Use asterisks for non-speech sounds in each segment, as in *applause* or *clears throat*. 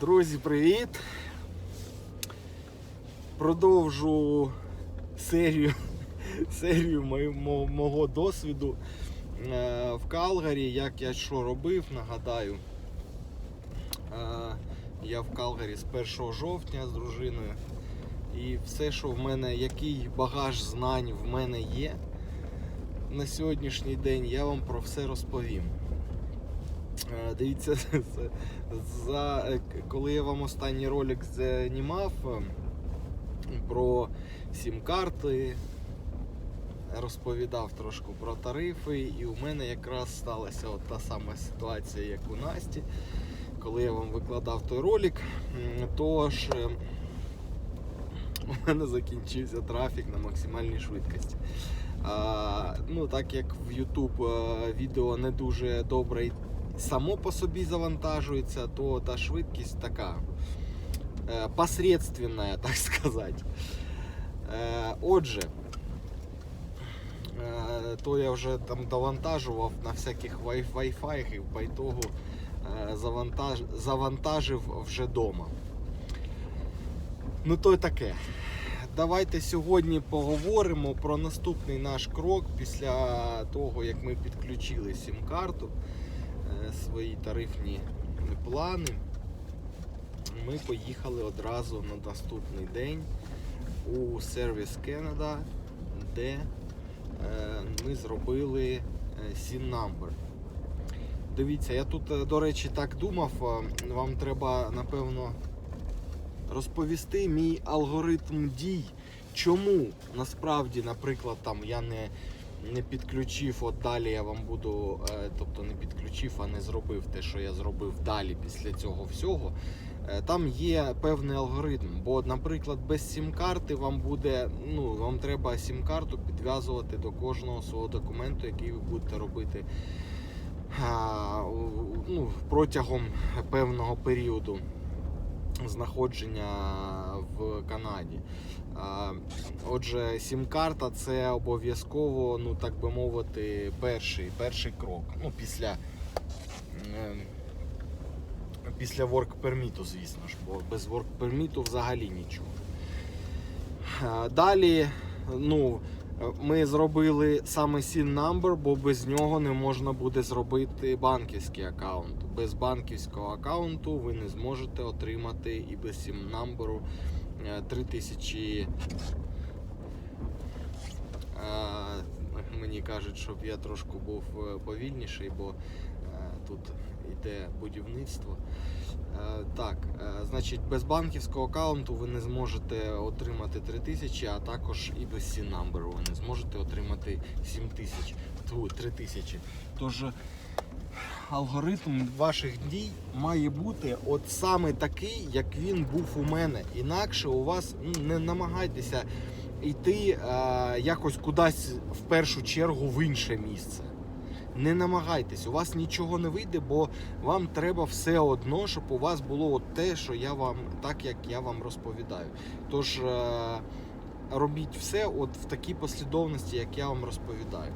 Друзі, привіт! Продовжу серію, *laughs* серію мого досвіду е, в Калгарі. Як я що робив, нагадаю. Е, Я в Калгарі з 1 жовтня з дружиною. І все, що в мене, який багаж знань в мене є на сьогоднішній день, я вам про все розповім. Е, Дивіться, *laughs* за, е, коли я вам останній ролик знімав е, про сім-карти, розповідав трошки про тарифи, і у мене якраз сталася от та сама ситуація, як у Насті. Коли я вам викладав той ролик, тож у мене закінчився трафік на максимальній швидкості. А, ну, так як в YouTube відео не дуже добре само по собі завантажується, то та швидкість така е, посредственна, так *laughs* сказати. Е, отже, е, то я вже там довантажував на всяких Wi-Fi і по ітогу завантаж, завантажив вже вдома. Ну то й таке. Давайте сьогодні поговоримо про наступний наш крок після того, як ми підключили сім-карту, свої тарифні плани. Ми поїхали одразу на наступний день у сервіс Canada, де е, ми зробили е, SIN number. Дивіться, я тут, е, до речі, так думав, е, вам треба, напевно, розповісти мій алгоритм дій. Чому насправді, наприклад, там я не, не підключив, от далі я вам буду, е, тобто не підключив, а не зробив те, що я зробив далі після цього всього. Е, Там є певний алгоритм. Бо, наприклад, без сім-карти вам буде, ну, вам треба сім-карту підв'язувати до кожного свого документу, який ви будете робити ну, протягом певного періоду знаходження в Канаді. Отже, сім-карта це обов'язково, ну так би мовити, перший, перший крок. Ну, після, ем, після work permit, звісно ж, бо без work permit взагалі нічого. Далі, ну, ми зробили саме SIN number, бо без нього не можна буде зробити банківський аккаунт. Без банківського аккаунту ви не зможете отримати і без SIN number 3000. Е, Мені кажуть, щоб я трошки був е, повільніший, бо е, тут йде будівництво. Е, Так, е, значить, без банківського аккаунту ви не зможете отримати 3000, а також і без number ви не зможете отримати 7000, тьфу, 3000. Тож е, алгоритм ваших дій має бути от саме такий, як він був у мене. Інакше у вас ну, не намагайтеся йти е, якось кудись в першу чергу в інше місце. Не намагайтесь, у вас нічого не вийде, бо вам треба все одно, щоб у вас було от те, що я вам, так як я вам розповідаю. Тож е, робіть все от в такій послідовності, як я вам розповідаю.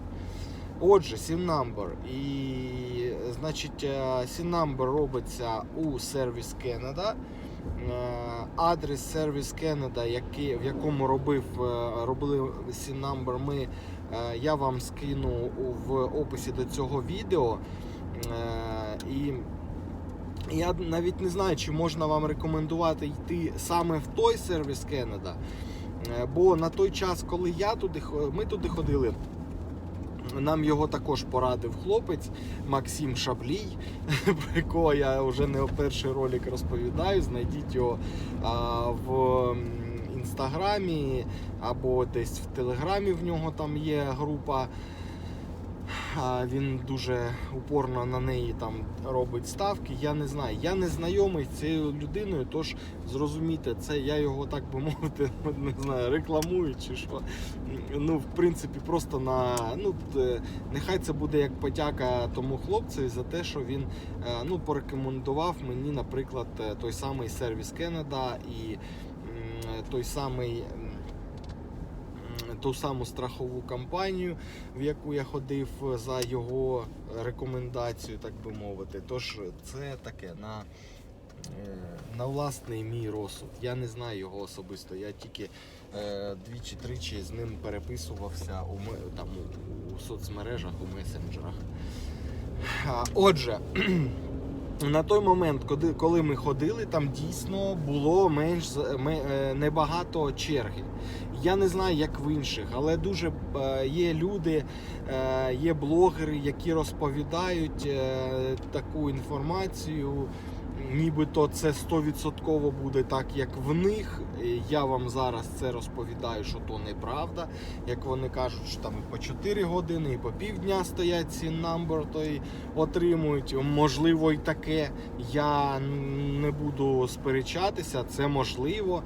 Отже, SIM number. І значить, е, SIM number робиться у Service Canada. Е, Адрес Service Canada, який, в якому робив, е, робили SIM number, ми, е, я вам скину в описі до цього відео. Е, І я навіть не знаю, чи можна вам рекомендувати йти саме в той сервіс Canada. Е, Бо на той час, коли я туди, ми туди ходили, нам його також порадив хлопець Максим Шаблій, *laughs* про якого я вже не перший ролик розповідаю. Знайдіть його а, в інстаграмі або десь в телеграмі в нього там є група. Він дуже упорно на неї там робить ставки. Я не знаю. Я не знайомий з цією людиною, тож зрозумійте, це я його так би мовити, *laughs* не знаю, рекламую чи що. Ну, в принципі, просто на ну нехай це буде як подяка тому хлопцеві за те, що він е, ну порекомендував мені, наприклад, е, той самий сервіс Canada і той самий. Ту саму страхову компанію, в яку я ходив за його рекомендацією, так би мовити. Тож це таке на на власний мій розсуд. Я не знаю його особисто. Я тільки е, двічі-тричі з ним переписувався у, там, у соцмережах, у месенджерах. Отже, на той момент, коли, ми ходили, там дійсно було менш е, небагато черги. Я не знаю, як в інших, але дуже е, є люди, е, є блогери, які розповідають таку інформацію. Нібито це 100% буде так, як в них. Я вам зараз це розповідаю, що то неправда. Як вони кажуть, що там і по 4 години, і по півдня стоять ці намбер, то й отримують. Можливо, і таке. Я не буду сперечатися, це можливо.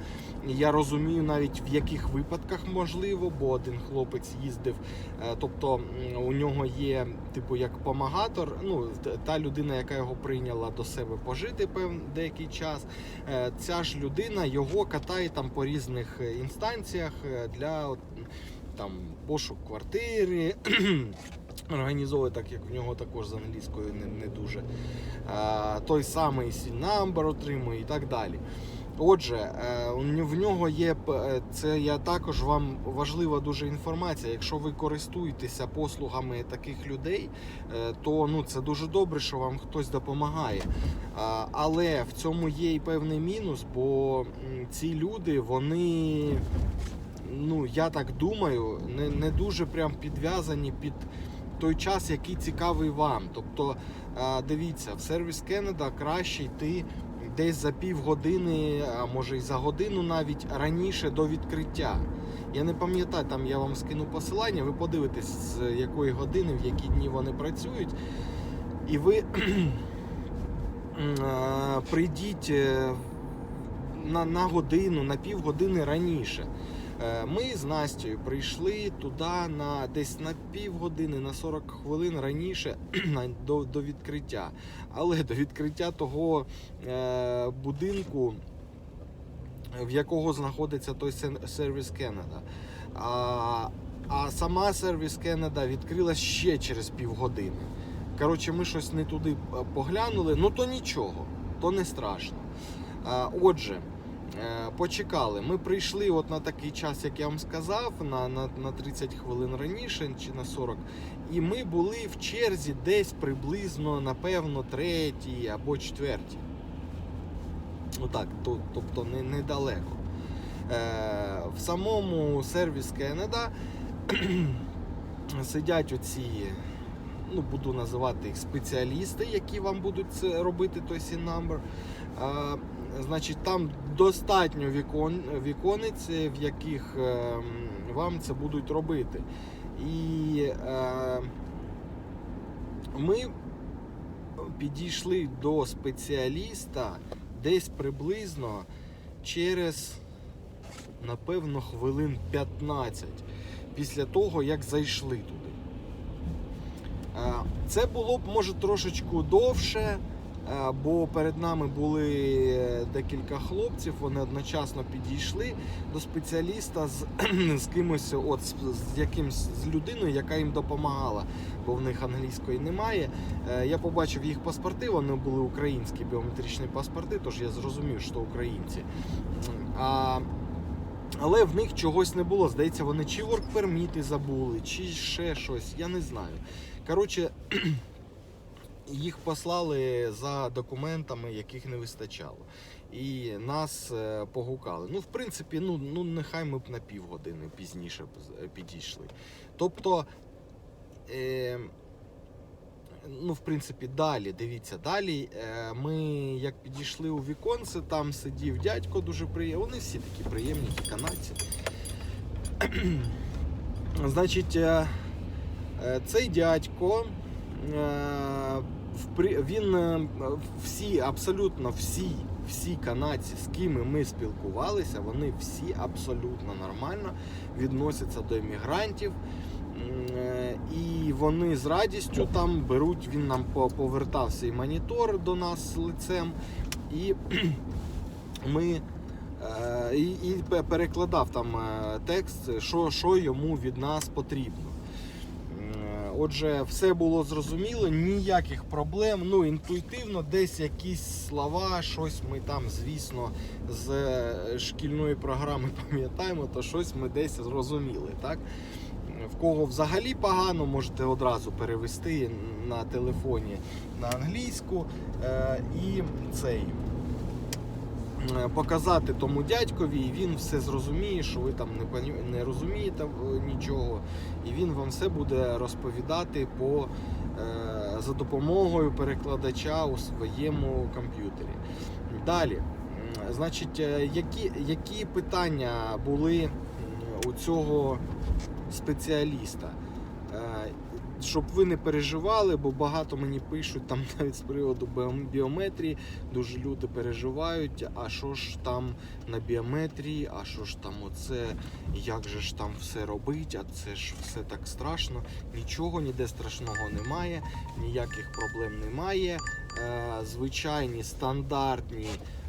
Я розумію навіть в яких випадках можливо, бо один хлопець їздив. е, Тобто у нього є, типу, як помагатор, ну та людина, яка його прийняла до себе пожити певний деякий час. Е, Ця ж людина його катає там по різних е, інстанціях для там пошук квартири. *clears throat* Організовує так, як в нього також з англійською не, не дуже. Е, той самий сіль-намбер отримує і так далі. Отже, е, в нього є е, це я також вам важлива дуже інформація. Якщо ви користуєтеся послугами таких людей, е, то ну це дуже добре, що вам хтось допомагає. Але в цьому є і певний мінус, бо ці люди, вони, ну я так думаю, не, не дуже прям підв'язані під той час, який цікавий вам. Тобто, дивіться, в сервіс Кеннеда краще йти десь за півгодини, а може і за годину навіть раніше до відкриття. Я не пам'ятаю, там я вам скину посилання, ви подивитесь, з якої години, в які дні вони працюють. І ви *clears throat* прийдіть е, на, на годину, на півгодини раніше. Е, Ми з Настю прийшли туди на десь на півгодини, на 40 хвилин раніше *clears throat* до, до відкриття. Але до відкриття того е, будинку, в якого знаходиться той сервіс Кеннеда. А, а сама сервіс Кеннеда відкрилась ще через півгодини. Коротше, ми щось не туди е, поглянули, ну то нічого, то не страшно. А, Отже, е, почекали. Ми прийшли от на такий час, як я вам сказав, на, на, на 30 хвилин раніше чи на 40. І ми були в черзі десь приблизно, напевно, третій або четвертій. Отак, то, тобто не, недалеко. Е, в самому сервіс Кеннеда *clears throat* сидять оці, ну буду називати їх спеціалісти, які вам будуть робити той сін-намбер. Е, значить, там достатньо вікон, віконець, в яких е, вам це будуть робити. І е, ми підійшли до спеціаліста десь приблизно через, напевно, хвилин 15 після того, як зайшли туди. Е, Це було б, може, трошечку довше, бо перед нами були декілька хлопців, вони одночасно підійшли до спеціаліста з, *clears throat* з кимось, от з, з якимсь з людиною, яка їм допомагала, бо в них англійської немає. Е, Я побачив їх паспорти, вони були українські біометричні паспорти, тож я зрозумів, що українці. А, але в них чогось не було. Здається, вони чи воркперміти забули, чи ще щось, я не знаю. Коротше, *clears throat* їх послали за документами, яких не вистачало. І нас е, погукали. Ну, в принципі, ну, ну нехай ми б на півгодини пізніше е, підійшли. Тобто, е, ну, в принципі, далі, дивіться, далі е, ми як підійшли у віконце, там сидів дядько дуже приємний. Вони всі такі приємні, канадці. Значить, е, е, цей дядько. Він е, всі, абсолютно всі, всі канадці, з ким ми спілкувалися, вони всі абсолютно нормально відносяться до іммігрантів. Е, І вони з радістю там беруть, він нам по- повертав свій монітор до нас лицем. І *clears throat* ми е, і, і перекладав там текст, що, що йому від нас потрібно. Отже, все було зрозуміло, ніяких проблем. Ну, інтуїтивно, десь якісь слова, щось ми там, звісно, з е, шкільної програми *laughs* пам'ятаємо, то щось ми десь зрозуміли. Так? В кого взагалі погано, можете одразу перевести на телефоні на англійську е, і цей показати тому дядькові, і він все зрозуміє, що ви там не, не розумієте е, нічого, і він вам все буде розповідати по, е, за допомогою перекладача у своєму комп'ютері. Далі, значить, е, які, які питання були у цього спеціаліста? Е, Щоб ви не переживали, бо багато мені пишуть там *laughs* навіть з приводу біометрії. Дуже люди переживають, а що ж там на біометрії, а що ж там оце, як же ж там все робить, а це ж все так страшно. Нічого ніде страшного немає, ніяких проблем немає. Е, Звичайні стандартні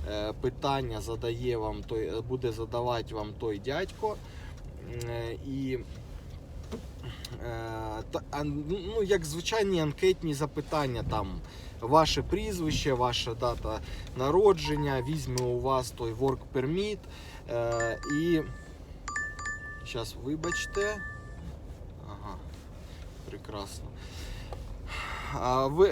е, питання задає вам той, буде задавати вам той дядько. Е, І Е, ну, як звичайні анкетні запитання, там ваше прізвище, ваша дата народження, візьме у вас той work permit. Е, і зараз вибачте. Ага, прекрасно.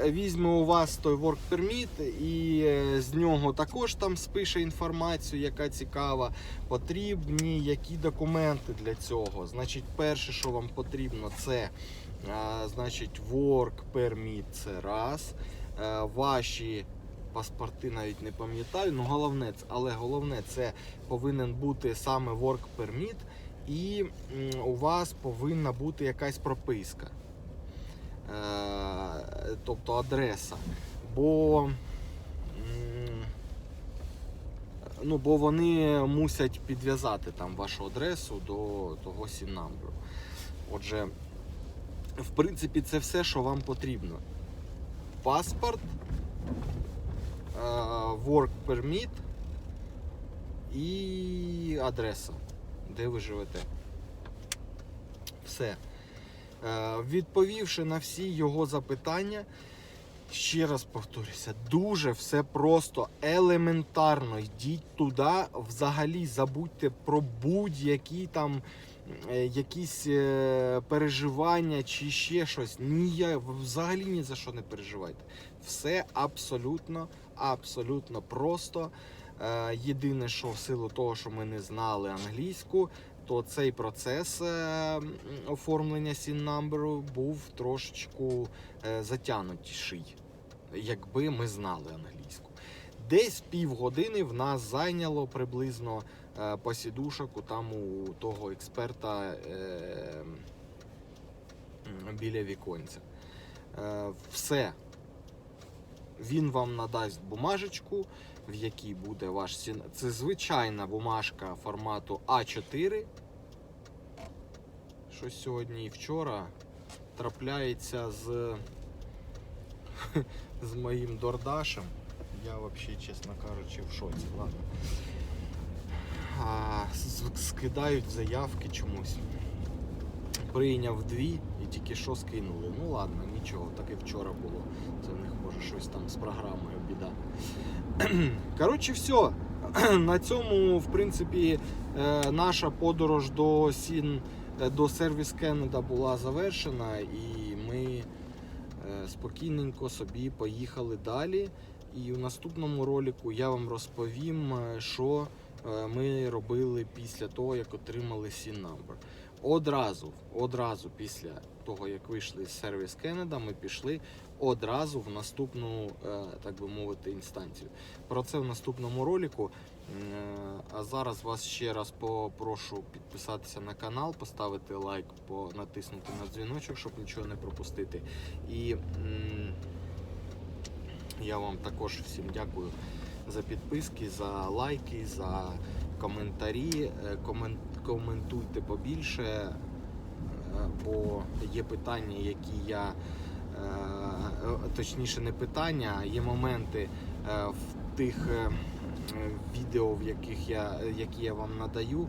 Візьме у вас той work permit і е, з нього також там спише інформацію, яка цікава потрібні які документи для цього. Значить, перше, що вам потрібно, це значить, work permit це раз. Е, Ваші паспорти навіть не пам'ятаю, ну головне, але головне це повинен бути саме work permit, і у вас повинна бути якась прописка. Е, Тобто адреса. Бо Ну, бо вони мусять підв'язати там вашу адресу до того сінамбру. Отже, в принципі, це все, що вам потрібно. Паспорт, е, work permit і адреса, де ви живете. Все. Е, Відповівши на всі його запитання, Ще раз повторюся, дуже все просто, елементарно. Йдіть туди, взагалі забудьте про будь-які там е, якісь е, переживання чи ще щось. Ні, я взагалі ні за що не переживайте. Все абсолютно, абсолютно просто. Єдине, що в силу того, що ми не знали англійську, то цей процес е, оформлення сін-намберу був трошечку е, затягнутіший, якби ми знали англійську. Десь півгодини в нас зайняло приблизно е, посідушок у там у того експерта біля віконця. Все. Він вам надасть бумажечку, в якій буде ваш сін. Це звичайна бумажка формату А4. Щось сьогодні і вчора трапляється з, *laughs* з моїм дордашем. Я взагалі, чесно кажучи, в шоці. Ладно. А, скидають заявки чомусь. Прийняв дві і тільки що скинули. Ну ладно, нічого, так і вчора було. Це в них може щось там з програмою біда. *clears throat* Коротше, все. *clears throat* На цьому, в принципі, е, наша подорож до Сін е, до сервіс Кеннеда була завершена, і ми е, спокійненько собі поїхали далі. І в наступному ролику я вам розповім, що ми робили після того, як отримали Сін Number. Одразу, одразу після того, як вийшли з сервіс Кеннеда, ми пішли одразу в наступну, е, так би мовити, інстанцію. Про це в наступному ролику. Е, А зараз вас ще раз попрошу підписатися на канал, поставити лайк, натиснути на дзвіночок, щоб нічого не пропустити. І я вам також всім дякую за підписки, за лайки, за коментарі. Е, комен- Коментуйте побільше, е, бо є питання, які я е, точніше не питання, а є моменти, е, в тих відео, в яких я, які я вам надаю,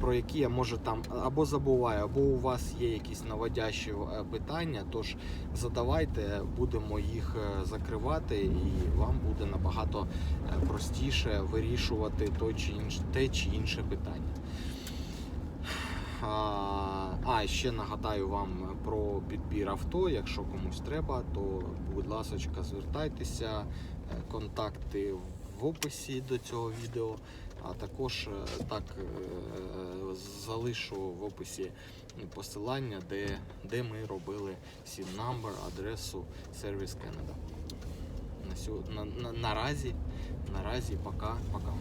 про які я може там або забуваю, або у вас є якісь наводящі питання. Тож задавайте, будемо їх закривати, і вам буде набагато простіше вирішувати той чи інш, те чи інше питання. А, ще нагадаю вам про підбір авто. Якщо комусь треба, то будь ласка, звертайтеся. Е, Контакти в описі до цього відео. А також е, так е, залишу в описі посилання, де, де ми робили SIM number, адресу Service Canada. На, на, на, наразі, наразі пока, пока.